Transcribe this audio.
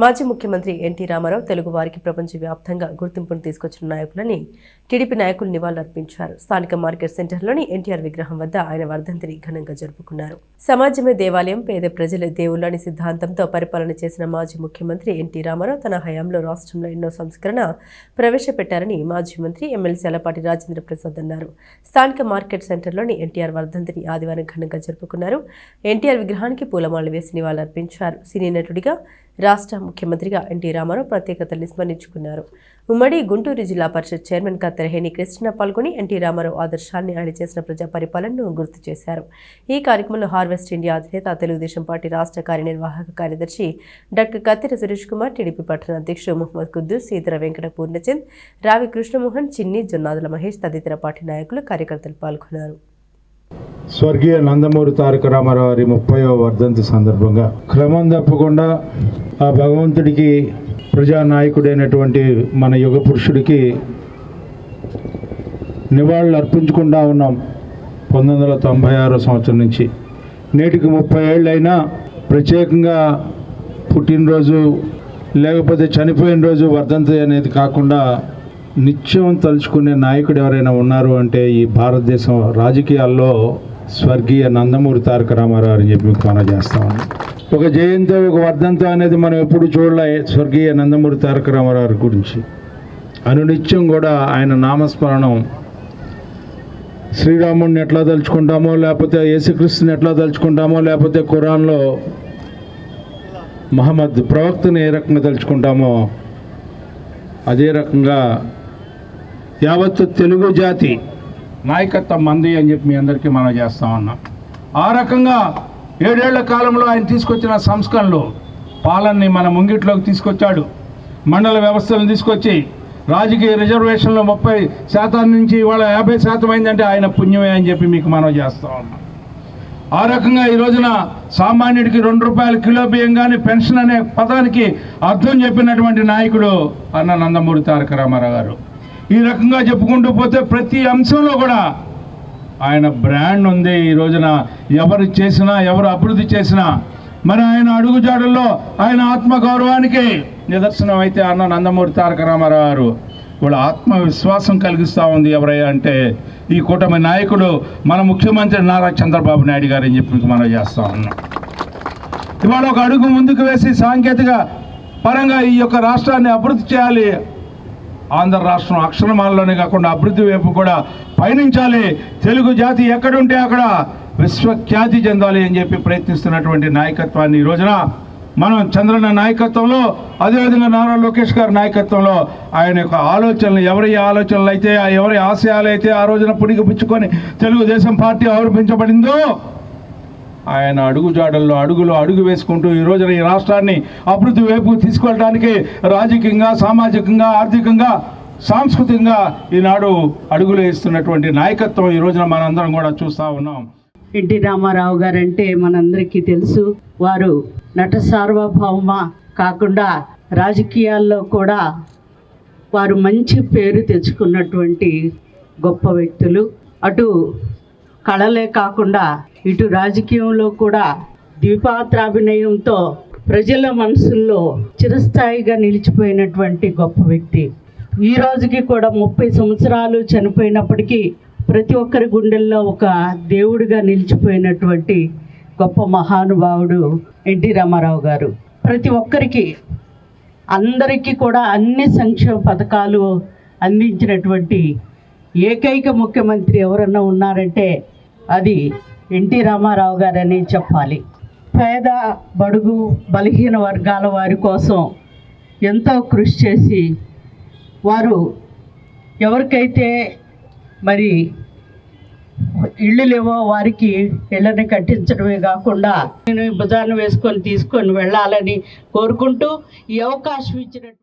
మాజీ ముఖ్యమంత్రి ఎన్టీ రామారావు తెలుగు వారికి ప్రపంచవ్యాప్తంగా గుర్తింపును తీసుకొచ్చిన నాయకులని టీడీపీ నాయకులు నివాళులర్పించారు. స్థానిక మార్కెట్ సెంటర్లోని ఎన్టీఆర్ విగ్రహం వద్ద ఆయన వర్ధంతిని ఘనంగా జరుపుకున్నారు. సమాజమే దేవాలయం పేద ప్రజల దేవుళ్ళని సిద్ధాంతంతో పరిపాలన చేసిన మాజీ ముఖ్యమంత్రి ఎన్టీ రామారావు తన హయాంలో రాష్ట్రంలో ఎన్నో సంస్కరణ ప్రవేశపెట్టారని మాజీ మంత్రి ఎమ్మెల్సీ అలపాటి రాజేంద్ర ప్రసాద్ అన్నారు. స్థానిక మార్కెట్ సెంటర్లోని ఎన్టీఆర్ వర్ధంతిని ఆదివారం ఘనంగా జరుపుకున్నారు. ఎన్టీఆర్ విగ్రహానికి పూలమాలలు వేసి నివాళులర్పించారు. సినీ నటుడిగా రాష్ట్ర ముఖ్యమంత్రిగా ఎన్టీ రామారావు ప్రత్యేకతల్ని స్మరించుకున్నారు. ఉమ్మడి గుంటూరు జిల్లా పరిషత్ చైర్మన్ కత్తెరహేని కృష్ణ పాల్గొని ఎన్టీ రామారావు ఆదర్శాన్ని ఆయన చేసిన ప్రజా పరిపాలనను గుర్తు చేశారు. ఈ కార్యక్రమంలో హార్వెస్ట్ ఇండియా అధినేత తెలుగుదేశం పార్టీ రాష్ట్ర కార్యనిర్వాహక కార్యదర్శి డాక్టర్ కత్తెర సురేష్ కుమార్ టీడీపీ పట్టణ అధ్యక్షుడు ముహమ్మద్ కుద్దూస్ సీతర వెంకట పూర్ణచంద్ రావి కృష్ణమోహన్ చిన్ని జొన్నాదుల మహేష్ తదితర పార్టీ నాయకులు కార్యకర్తలు పాల్గొన్నారు. స్వర్గీయ నందమూరి తారక రామారావు వారి ముప్పైవ వర్ధంతి సందర్భంగా క్రమం తప్పకుండా ఆ భగవంతుడికి ప్రజానాయకుడైనటువంటి మన యుగ పురుషుడికి నివాళులు అర్పించకుండా ఉన్నాం. పంతొమ్మిది వందల తొంభై ఆరో సంవత్సరం నుంచి. నేటికి ముప్పై ఏళ్ళైనా ప్రత్యేకంగా పుట్టినరోజు లేకపోతే చనిపోయిన రోజు వర్ధంతి అనేది కాకుండా నిత్యం తలుచుకునే నాయకుడు ఎవరైనా ఉన్నారు అంటే ఈ భారతదేశం రాజకీయాల్లో స్వర్గీయ నందమూరి తారక రామారావు అని చెప్పి మనం చేస్తామని ఒక జయంతి ఒక వర్ధంతి అనేది మనం ఎప్పుడు చూడలే స్వర్గీయ నందమూరి తారక రామారావు గురించి. అనునిత్యం కూడా ఆయన నామస్మరణం శ్రీరాముడిని ఎట్లా తలుచుకుంటామో లేకపోతే యేసుక్రీస్తుని ఎట్లా తలుచుకుంటామో లేకపోతే ఖురాన్లో మహమ్మద్ ప్రవక్తని ఏ రకంగా తలుచుకుంటామో అదే రకంగా యావత్తు తెలుగు జాతి నాయకత్వం మంది అని చెప్పి మీ అందరికీ మనం చేస్తా ఉన్నాం. ఆ రకంగా ఏడేళ్ళ కాలంలో ఆయన తీసుకొచ్చిన సంస్కరణలు పాలనని మన ముంగిట్లోకి తీసుకొచ్చాడు. మండల వ్యవస్థలను తీసుకొచ్చి రాజకీయ రిజర్వేషన్లు ముప్పై శాతం నుంచి ఇవాళ యాభై శాతం అయిందంటే ఆయన పుణ్యమే అని చెప్పి మీకు మనం చేస్తా ఉన్నాం. ఆ రకంగా ఈ రోజున సామాన్యుడికి రెండు రూపాయల కిలో బియ్యం కానీ పెన్షన్ అనే పదానికి అర్థం చెప్పినటువంటి నాయకుడు అన్న నందమూరి తారక రామారావు గారు. ఈ రకంగా చెప్పుకుంటూ పోతే ప్రతి అంశంలో కూడా ఆయన బ్రాండ్ ఉంది ఈ రోజున. ఎవరు చేసినా ఎవరు అభివృద్ధి చేసినా. మరి ఆయన అడుగుజాడల్లో ఆయన ఆత్మగౌరవానికి నిదర్శనం అయితే అన్న నందమూరి తారక రామారావు గారు. వాళ్ళ ఆత్మవిశ్వాసం కలిగిస్తూ ఉంది ఎవరై అంటే ఈ కూటమి నాయకుడు మన ముఖ్యమంత్రి నారా చంద్రబాబు నాయుడు గారు అని చెప్పి మనం చేస్తా ఉన్నాం. ఇవాళ ఒక అడుగు ముందుకు వేసి సాంకేతిక పరంగా ఈ యొక్క రాష్ట్రాన్ని అభివృద్ధి చేయాలి. ఆంధ్ర రాష్ట్రం అక్షరమాలలోనే కాకుండా అభివృద్ధి వైపు కూడా పయనించాలి. తెలుగు జాతి ఎక్కడుంటే అక్కడ విశ్వఖ్యాతి చెందాలి అని చెప్పి ప్రయత్నిస్తున్నటువంటి నాయకత్వాన్ని ఈ రోజున మనం చంద్రన్న నాయకత్వంలో అదేవిధంగా నారా లోకేష్ గారి నాయకత్వంలో ఆయన యొక్క ఆలోచనలు ఎవరి ఆలోచనలు అయితే ఆ ఎవరి ఆశయాలు అయితే ఆ రోజున పుడికి పుచ్చుకొని తెలుగుదేశం పార్టీ ఆరోపించబడిందో ఆయన అడుగుజాడల్లో అడుగులో అడుగు వేసుకుంటూ ఈ రోజున ఈ రాష్ట్రాన్ని అభివృద్ధి వైపు తీసుకెళ్ళడానికి రాజకీయంగా సామాజికంగా ఆర్థికంగా సాంస్కృతికంగా ఈనాడు అడుగులు వేస్తున్నటువంటి నాయకత్వం ఈ రోజున మనందరం కూడా చూస్తూ ఉన్నాం. ఎన్టీ రామారావు గారంటే మనందరికీ తెలుసు. వారు నట సార్వభౌమ కాకుండా రాజకీయాల్లో కూడా వారు మంచి పేరు తెచ్చుకున్నటువంటి గొప్ప వ్యక్తులు. అటు కళలే కాకుండా ఇటు రాజకీయంలో కూడా ద్విపాత్రాభినయంతో ప్రజల మనసుల్లో చిరస్థాయిగా నిలిచిపోయినటువంటి గొప్ప వ్యక్తి. ఈ రోజుకి కూడా ముప్పై సంవత్సరాలు చనిపోయినప్పటికీ ప్రతి ఒక్కరి గుండెల్లో ఒక దేవుడిగా నిలిచిపోయినటువంటి గొప్ప మహానుభావుడు ఎన్టీ రామారావు గారు. ప్రతి ఒక్కరికి అందరికీ కూడా అన్ని సంక్షేమ పథకాలు అందించినటువంటి ఏకైక ముఖ్యమంత్రి ఎవరన్నా ఉన్నారంటే అది ఎన్టీ రామారావు గారని చెప్పాలి. పేద బడుగు బలహీన వర్గాల వారి కోసం ఎంతో కృషి చేసి వారు ఎవరికైతే మరి ఇళ్ళు లేవో వారికి ఇళ్ళని కట్టించడమే కాకుండా నేను భుజాన్ని వేసుకొని తీసుకొని వెళ్ళాలని కోరుకుంటూ ఈ అవకాశం ఇచ్చినట్టు